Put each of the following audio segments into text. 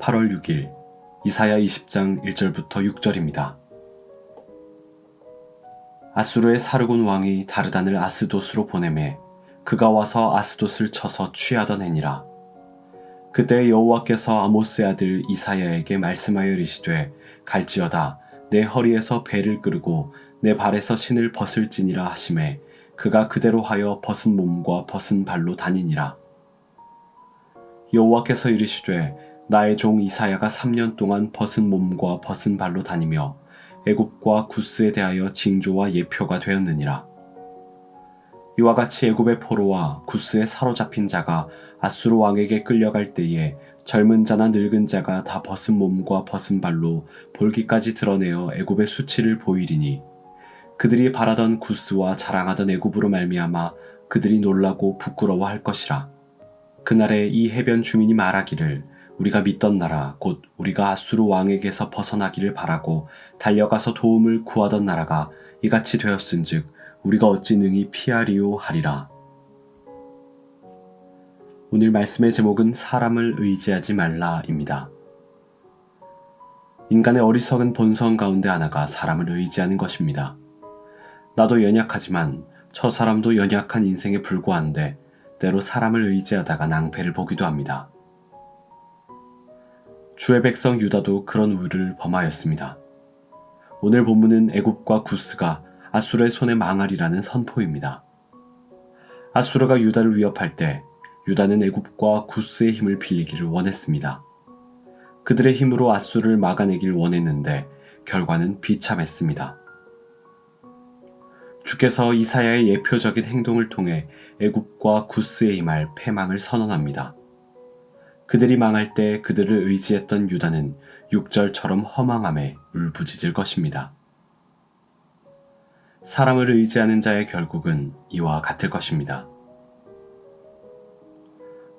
8월 6일 이사야 20장 1절부터 6절입니다. 아수르의 사르곤 왕이 다르단을 아스돗으로 보내매 그가 와서 아스돗을 쳐서 취하던 해니라. 그때 여호와께서 아모스의 아들 이사야에게 말씀하여 이르시되 갈지어다 내 허리에서 배를 끄르고 내 발에서 신을 벗을지니라 하심에 그가 그대로 하여 벗은 몸과 벗은 발로 다니니라. 여호와께서 이르시되 나의 종 이사야가 3년 동안 벗은 몸과 벗은 발로 다니며 애굽과 구스에 대하여 징조와 예표가 되었느니라. 이와 같이 애굽의 포로와 구스에 사로잡힌 자가 아수르 왕에게 끌려갈 때에 젊은 자나 늙은 자가 다 벗은 몸과 벗은 발로 볼기까지 드러내어 애굽의 수치를 보이리니 그들이 바라던 구스와 자랑하던 애굽으로 말미암아 그들이 놀라고 부끄러워할 것이라. 그날에 이 해변 주민이 말하기를 우리가 믿던 나라 곧 우리가 아수르 왕에게서 벗어나기를 바라고 달려가서 도움을 구하던 나라가 이같이 되었은즉 우리가 어찌 능히 피하리요 하리라. 오늘 말씀의 제목은 사람을 의지하지 말라입니다. 인간의 어리석은 본성 가운데 하나가 사람을 의지하는 것입니다. 나도 연약하지만 저 사람도 연약한 인생에 불과한데 때로 사람을 의지하다가 낭패를 보기도 합니다. 주의 백성 유다도 그런 우를 범하였습니다. 오늘 본문은 애굽과 구스가 아수르의 손에 망하리라는 선포입니다. 아수르가 유다를 위협할 때 유다는 애굽과 구스의 힘을 빌리기를 원했습니다. 그들의 힘으로 아수르를 막아내길 원했는데 결과는 비참했습니다. 주께서 이사야의 예표적인 행동을 통해 애굽과 구스에 임할 패망을 선언합니다. 그들이 망할 때 그들을 의지했던 유다는 6절처럼 허망함에 울부짖을 것입니다. 사람을 의지하는 자의 결국은 이와 같을 것입니다.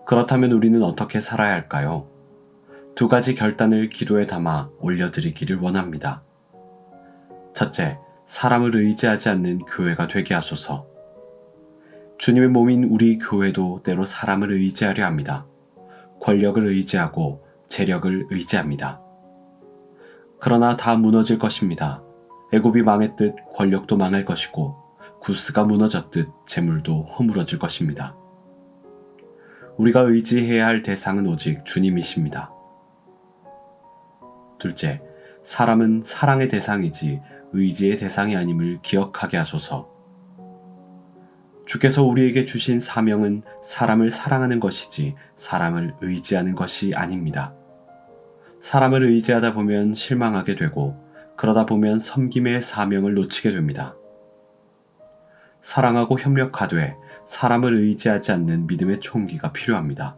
그렇다면 우리는 어떻게 살아야 할까요? 두 가지 결단을 기도에 담아 올려드리기를 원합니다. 첫째, 사람을 의지하지 않는 교회가 되게 하소서. 주님의 몸인 우리 교회도 때로 사람을 의지하려 합니다. 권력을 의지하고 재력을 의지합니다. 그러나 다 무너질 것입니다. 애굽이 망했듯 권력도 망할 것이고 구스가 무너졌듯 재물도 허물어질 것입니다. 우리가 의지해야 할 대상은 오직 주님이십니다. 둘째, 사람은 사랑의 대상이지 의지의 대상이 아님을 기억하게 하소서. 주께서 우리에게 주신 사명은 사람을 사랑하는 것이지 사람을 의지하는 것이 아닙니다. 사람을 의지하다 보면 실망하게 되고 그러다 보면 섬김의 사명을 놓치게 됩니다. 사랑하고 협력하되 사람을 의지하지 않는 믿음의 총기가 필요합니다.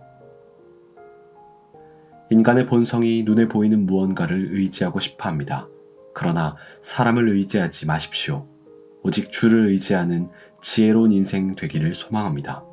인간의 본성이 눈에 보이는 무언가를 의지하고 싶어 합니다. 그러나 사람을 의지하지 마십시오. 오직 주를 의지하는 지혜로운 인생 되기를 소망합니다.